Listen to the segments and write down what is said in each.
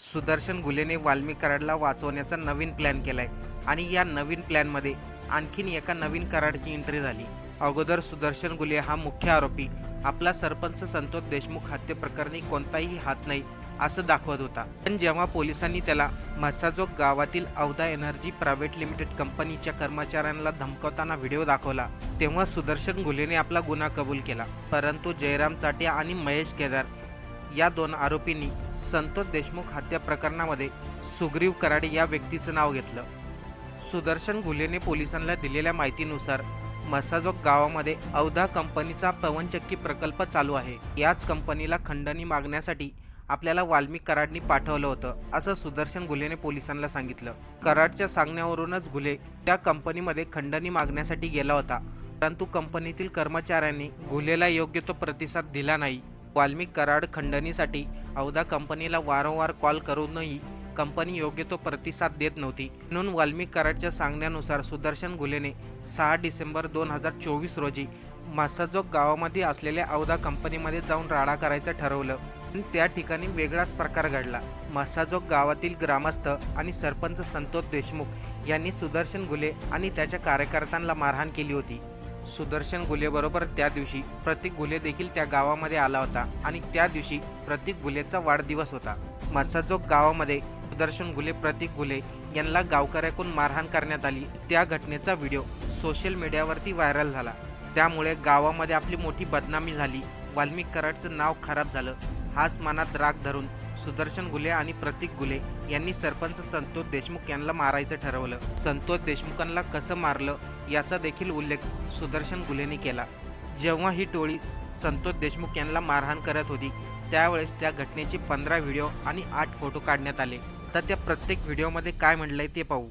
सुदर्शन गुलेने वाल्मिक कराडला वाचवण्याचा नवीन प्लॅन केलाय आणि या नवीन प्लॅनमध्ये आणखीन एका नवीन कराडची एंट्री झाली. अगोदर सुदर्शन गुले हा मुख्य आरोपी. आपला सरपंच संतोष देशमुख हत्येप्रकरणी कोणताही हात नाही असं दाखवत होता. पण जेव्हा पोलिसांनी त्याला म्हसाजोग गावातील अवधा एनर्जी प्रायव्हेट लिमिटेड कंपनीच्या कर्मचाऱ्यांना धमकवताना व्हिडिओ दाखवला तेव्हा सुदर्शन गुलेने आपला गुन्हा कबूल केला. परंतु जयराम चाटिया आणि महेश केदार या दोन आरोपींनी संतोष देशमुख हत्या प्रकरणामध्ये सुग्रीव कराडे या व्यक्तीचं नाव घेतलं. सुदर्शन गुलेने पोलिसांना दिलेल्या माहितीनुसार मसाजोग गावामध्ये अवधा कंपनीचा पवनचक्की प्रकल्प चालू आहे. याच कंपनीला खंडणी मागण्यासाठी आपल्याला वाल्मिक कराडनी पाठवलं होतं असं सुदर्शन गुलेने पोलिसांना सांगितलं. कराडच्या सांगण्यावरूनच गुले त्या कंपनीमध्ये खंडणी मागण्यासाठी गेला होता परंतु कंपनीतील कर्मचाऱ्यांनी गुलेला योग्य तो प्रतिसाद दिला नाही. वाल्मिक कराड खंडणीसाठी अवधा कंपनीला वारंवार कॉल करूनही कंपनी योग्य तो प्रतिसाद देत नव्हती. म्हणून वाल्मिक कराडच्या सांगण्यानुसार सुदर्शन गुलेने सहा डिसेंबर दोन हजार चोवीस रोजी मासाजोग गावामध्ये असलेल्या अवधा कंपनीमध्ये जाऊन राडा करायचं ठरवलं. पण त्या ठिकाणी वेगळाच प्रकार घडला. मासाजोग गावातील ग्रामस्थ आणि सरपंच संतोष देशमुख यांनी सुदर्शन गुले आणि त्याच्या कार्यकर्त्यांना मारहाण केली होती. सुदर्शन गुलेबरोबर त्या दिवशी प्रतीक गुले देखील त्या गावामध्ये आला होता आणि त्या दिवशी प्रतीक गुलेचा वाढदिवस होता. मसाजोग गावामध्ये सुदर्शन गुले प्रतीक गुले यांना गावकऱ्याकडून मारहाण करण्यात आली. त्या घटनेचा व्हिडिओ सोशल मीडियावरती व्हायरल झाला. त्यामुळे गावामध्ये आपली मोठी बदनामी झाली. वाल्मिक कराडचं नाव खराब झालं. हाच मनात राग धरून सुदर्शन गुले आणि प्रतीक गुले यांनी सरपंच संतोष देशमुख यांना मारायचं ठरवलं. संतोष देशमुखांना कसं मारलं याचा देखील उल्लेख सुदर्शन गुलेने केला. जेव्हा ही टोळी संतोष देशमुख यांना मारहाण करत होती त्यावेळेस त्या घटनेचे पंधरा व्हिडिओ आणि आठ फोटो काढण्यात आले. आता त्या प्रत्येक व्हिडिओमध्ये काय म्हणलंय ते पाहू.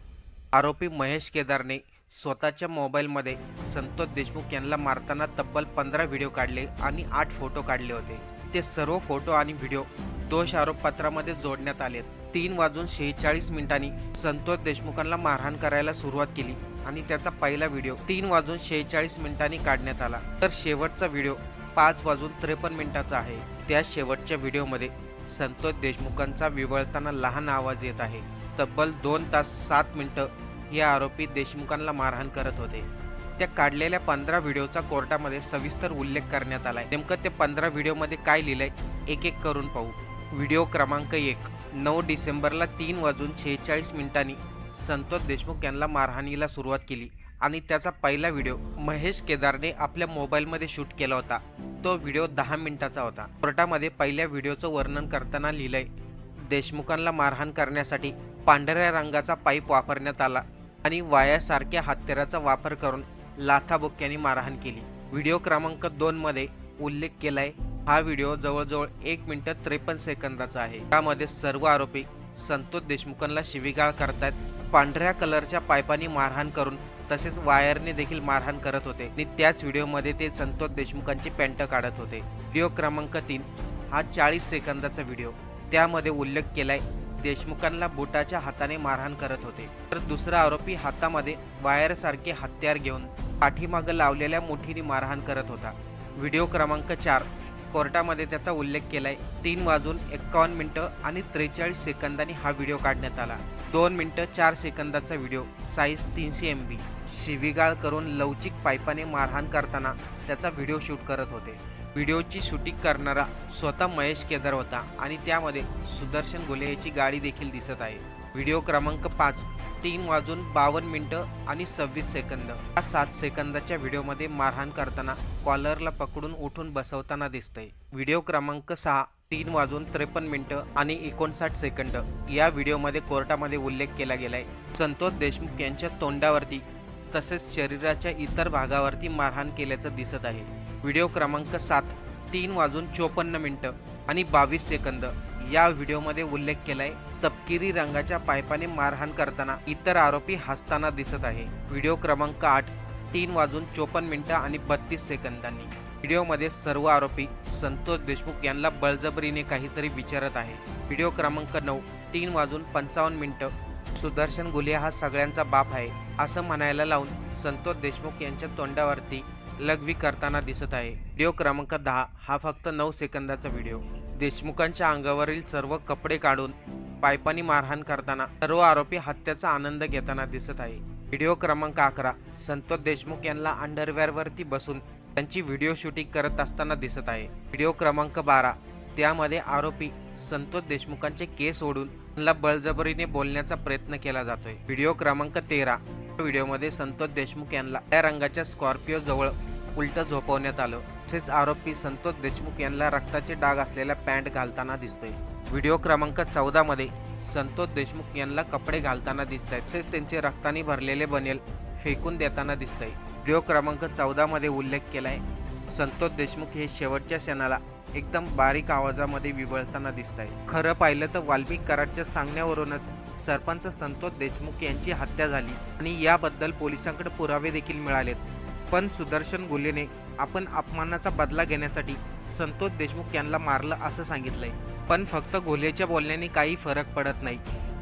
आरोपी महेश केदारने स्वतःच्या मोबाईलमध्ये संतोष देशमुख यांना मारताना तब्बल पंधरा व्हिडिओ काढले आणि आठ फोटो काढले होते. ते सर्व फोटो आणि व्हिडिओ दोष आरोपपत्रामध्ये जोडण्यात आले तीन वाजून शेहेचाळीस मिनिटांनी संतोष देशमुखांना मारहाण करायला सुरुवात केली आणि त्याचा पहिला व्हिडिओ तीन वाजून शेहेचाळीस मिनिटांनी काढण्यात आला. तर शेवटचा व्हिडिओ पाच वाजून त्रेपन्न मिनिटाचा आहे. त्या शेवटच्या व्हिडिओमध्ये संतोष देशमुखांचा विवळताना लहान आवाज येत आहे. तब्बल दोन तास सात मिनिटं हे आरोपी देशमुखांना मारहाण करत होते. त्या काढलेल्या पंधरा व्हिडिओचा कोर्टामध्ये सविस्तर उल्लेख करण्यात आलाय. नेमकं ते पंधरा व्हिडिओमध्ये काय लिहिलंय एक एक करून पाहू. व्हिडिओ क्रमांक एक नऊ डिसेंबरला तीन वाजून शेहेचाळीस मिनिटांनी संतोष देशमुख यांना मारहाणीला सुरुवात केली आणि त्याचा पहिला व्हिडिओ महेश केदारने आपल्या मोबाईलमध्ये शूट केला होता. तो व्हिडिओ दहा मिनिटाचा होता. कोर्टामध्ये पहिल्या व्हिडिओचं वर्णन करताना लिहिलंय देशमुखांना मारहाण करण्यासाठी पांढऱ्या रंगाचा पाईप वापरण्यात आला आणि वायासारख्या हत्याराचा वापर करून लाथाबुक्क्यांनी मारहाण केली. व्हिडिओ क्रमांक दोनमध्ये उल्लेख केलाय हा व्हिडिओ जवळजवळ एक मिनिट त्रेपन्न सेकंदाचा आहे. त्यामध्ये सर्व आरोपी संतोष देशमुखांना शिवीगाळ करतायत. पांढऱ्या कलरच्या पायपानी मारहाण करून तसेच वायरने देखील मारहाण करत होते. आणि त्याच व्हिडिओमध्ये ते संतोष देशमुखांची पॅन्ट काढत होते. व्हिडिओ क्रमांक तीन हा चाळीस सेकंदाचा व्हिडिओ. त्यामध्ये उल्लेख केलाय देशमुखांना बुटाच्या हाताने मारहाण करत होते. तर दुसरा आरोपी हातामध्ये वायरसारखे हत्यार घेऊन पाठीमागं लावलेल्या मुठीने मारहाण करत होता. व्हिडिओ क्रमांक चार. कोर्टामध्ये त्याचा उल्लेख केलाय. तीन वाजून एक्कावन्न मिनिटं आणि त्रेचाळीस सेकंदांनी हा व्हिडिओ काढण्यात आला. दोन मिनिटं चार सेकंदाचा व्हिडिओ. साईज तीनशे एम बी शिवीगाळ करून लवचिक पाईपाने मारहाण करताना त्याचा व्हिडिओ शूट करत होते. व्हिडिओची शूटिंग करणारा स्वतः महेश केदार होता आणि त्यामध्ये सुदर्शन गोले याची गाडी देखील दिसत आहे. व्हिडिओ क्रमांक पाच. तीन वाजून बावन्न मिनटं आणि सव्वीस सेकंद. या सात सेकंदाच्या व्हिडिओमध्ये मारहाण करताना कॉलरला पकडून उठून बसवताना दिसतंय. व्हिडिओ क्रमांक सहा तीन वाजून त्रेपन्न मिनटं आणि एकोणसाठ सेकंद. या व्हिडिओमध्ये कोर्टामध्ये उल्लेख केला गेलाय. संतोष देशमुख यांच्या तोंडावरती तसेच शरीराच्या इतर भागावरती मारहाण केल्याचं दिसत आहे. व्हिडिओ क्रमांक सात तीन वाजून चोपन्न मिनटं आणि बावीस सेकंद. या व्हिडिओमध्ये उल्लेख केलाय तपकिरी रंगाच्या पायपाने मारहाण करताना इतर आरोपी हसताना दिसत आहे. व्हिडिओ क्रमांक आठ तीन वाजून चोपन्न मिनिटं आणि बत्तीस सेकंदांनी. व्हिडिओमध्ये सर्व आरोपी संतोष देशमुख यांना बळजबरीने काहीतरी विचारत आहे. व्हिडिओ क्रमांक नऊ तीन वाजून पंचावन्न मिनिटं सुदर्शन गुले हा सगळ्यांचा बाप आहे असं म्हणायला लावून संतोष देशमुख यांच्या तोंडावरती लघवी करताना दिसत आहे. व्हिडिओ क्रमांक दहा हा फक्त नऊ सेकंदाचा व्हिडिओ. देशमुखांच्या अंगावरील सर्व कपडे काढून पायपानी मारहाण करताना सर्व आरोपी हत्याचा आनंद घेताना दिसत आहे. व्हिडिओ क्रमांक अकरा. संतोष देशमुख यांना अंडरवेअरवरती बसून त्यांची व्हिडिओ शूटिंग करत असताना दिसत आहे. व्हिडिओ क्रमांक बारा. त्यामध्ये आरोपी संतोष देशमुखांचे केस ओढून त्यांना बळजबरीने बोलण्याचा प्रयत्न केला जातोय. व्हिडिओ क्रमांक तेरा. व्हिडिओमध्ये संतोष देशमुख यांना त्या रंगाच्या स्कॉर्पिओ जवळ उलटं झोपवण्यात आलं. तसेच आरोपी संतोष देशमुख यांना रक्ताचे डाग असलेला पॅन्ट घालताना दिसतोय. व्हिडिओ क्रमांक चौदा मध्ये संतोष देशमुख यांना कपडे घालताना दिसत आहेत तसेच त्यांचे रक्तानी भरलेले बनेल फेकून देताना दिसत आहे व्हिडिओ क्रमांक चौदा मध्ये उल्लेख केलाय संतोष देशमुख हे शेवटच्या क्षणाला एकदम बारीक आवाजामध्ये विवळताना दिसत आहे खरं पाहिलं तर वाल्मिक कराडच्या सांगण्यावरूनच सरपंच संतोष देशमुख यांची हत्या झाली आणि याबद्दल पोलिसांकडे पुरावे देखील मिळालेत. पण सुदर्शन गुलेने आपण अपमानाचा बदला घेण्यासाठी संतोष देशमुख यांना मारलं असं सांगितलंय. पण फक्त घोलेच्या बोलण्याने काही फरक पडत नाही.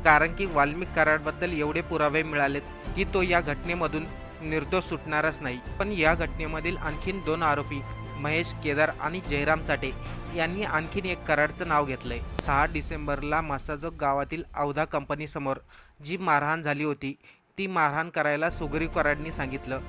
कारण की वाल्मिक कराडबद्दल एवढे पुरावे मिळालेत की तो या घटनेमधून निर्दोष सुटणारच नाही. पण या घटनेमधील आणखीन दोन आरोपी महेश केदार आणि जयराम चाटे यांनी आणखीन एक कराडचं नाव घेतलंय. सहा डिसेंबरला मासाजोग गावातील औधा कंपनीसमोर जी मारहाण झाली होती ती मारहाण करायला सुग्रीव कराडनी सांगितलं.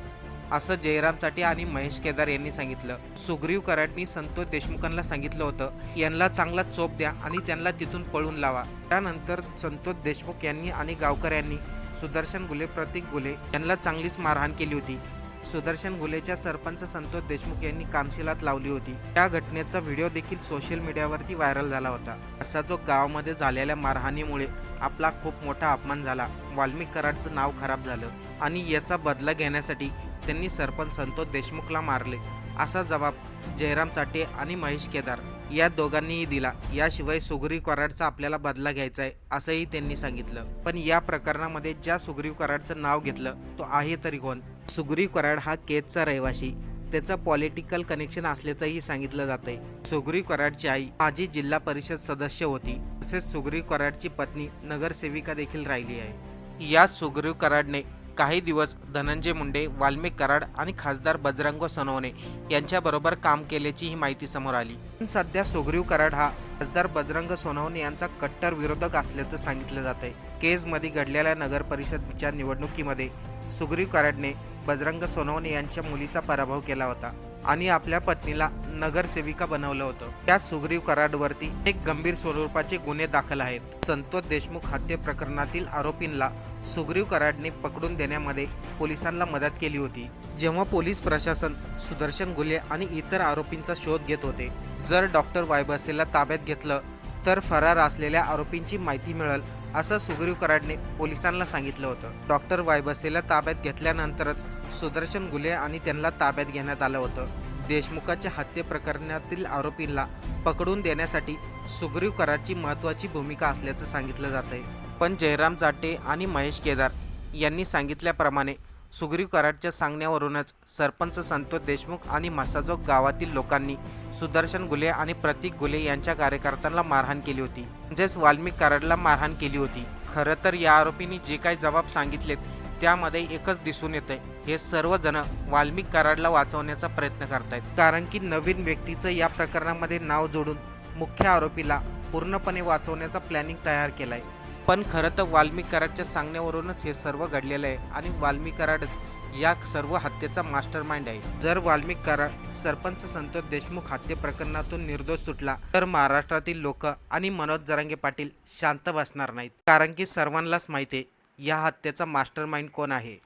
असं जयराम चाटे आणि महेश केदार यांनी सांगितलं. सुग्रीव कराटनी संतोष देशमुखांना सांगितलं होतं यांना चांगला चोप द्या आणि त्यांना तिथून पळून लावा. त्यानंतर संतोष देशमुख यांनी आणि गावकऱ्यांनी सुदर्शन गुले प्रतीक गुले यांना चांगलीच मारहाण केली होती. सुदर्शन गुलेच्या सरपंच संतोष देशमुख यांनी कानशिलात लावली होती. त्या घटनेचा व्हिडिओ देखील सोशल मीडियावरती व्हायरल झाला होता. असा जो गावामध्ये झालेल्या मारहाणीमुळे आपला खूप मोठा अपमान झाला. वाल्मिक कराडचं नाव खराब झालं आणि याचा बदला घेण्यासाठी त्यांनी सरपंच संतोष देशमुखला मारले. असा जबाब जयराम चाटे आणि महेश केदार या दोघांनीही दिला. याशिवाय सुग्रीव कराडचा आपल्याला बदला घ्यायचा आहे असंही त्यांनी सांगितलं. पण या प्रकरणामध्ये ज्या सुग्रीव कराडचं नाव घेतलं तो आहे तरी कोण? सुग्रीव कराड हा केजचा रहिवासी त्याचं पॉलिटिकल कनेक्शन असल्याचंही सांगितलं जात आहे सुग्रीव कराडची आई माजी जिल्हा परिषद सदस्य होती. तसेच सुग्रीव कराडची पत्नी नगरसेविका देखील राहिली आहे. या सुग्रीव कराडने काही दिवस धनंजय मुंडे वाल्मिक कराड आणि खासदार बजरंग सोनवणे यांच्याबरोबर काम केल्याची ही माहिती समोर आली. पण सध्या सुग्रीव कराड हा खासदार बजरंग सोनवणे यांचा कट्टर विरोधक असल्याचं सांगितलं जात आहे केजमध्ये घडलेल्या नगर परिषदच्या निवडणुकीमध्ये सुग्रीव कराडने बजरंग सोनवणे यांच्या मुलीचा पराभव केला होता. आणि आपल्या पत्नीला नगरसेविका बनवलं होतं. त्या सुग्रीव कराडवरती एक गंभीर स्वरूपाचे गुन्हे दाखल आहेत. संतोष देशमुख हत्ये प्रकरणातील आरोपींना सुग्रीव कराडने पकडून देण्यामध्ये पोलिसांना मदत केली होती. जेव्हा पोलीस प्रशासन सुदर्शन गुले आणि इतर आरोपींचा शोध घेत होते जर डॉक्टर वायबसेला ताब्यात घेतलं तर फरार असलेल्या आरोपींची माहिती मिळेल असं सुग्रीव कराडने पोलिसांना सांगितलं होतं. डॉक्टर वायबसेला ताब्यात घेतल्यानंतरच सुदर्शन गुले आणि त्यांना ताब्यात घेण्यात आलं होतं. देशमुखाच्या हत्ये प्रकरणातील आरोपींना पकडून देण्यासाठी सुग्रीव कराडची महत्त्वाची भूमिका असल्याचं सांगितलं जात आहे पण जयराम जाटे आणि महेश केदार यांनी सांगितल्याप्रमाणे सुग्रीव कराडच्या सांगण्यावरूनच सरपंच संतोष देशमुख आणि मासाजोग गावातील लोकांनी सुदर्शन गुले आणि प्रतीक गुले यांच्या कार्यकर्त्यांना मारहाण केली होती. म्हणजेच वाल्मिक कराडला मारहाण केली होती. खरं तर या आरोपींनी जे काही जबाब सांगितलेत त्यामध्ये एकच दिसून येते हे सर्वजण वाल्मिक कराडला वाचवण्याचा प्रयत्न करतायत. कारण की नवीन व्यक्तीचं या प्रकरणामध्ये नाव जोडून मुख्य आरोपीला पूर्णपणे वाचवण्याचा प्लॅनिंग तयार केलाय. पण खरं तर वाल्मिक कराडच्या सांगण्यावरूनच हे सर्व घडलेलं आहे आणि वाल्मिक कराडच या सर्व हत्येचा मास्टर माइंड आहे. जर वाल्मिक कराड सरपंच संतोष देशमुख हत्ये प्रकरणातून निर्दोष सुटला तर महाराष्ट्रातील लोक आणि मनोज जरांगे पाटील शांत बसणार नाहीत. कारण की सर्वांनाच माहिती आहे या हत्येचा मास्टर माइंड कोण आहे?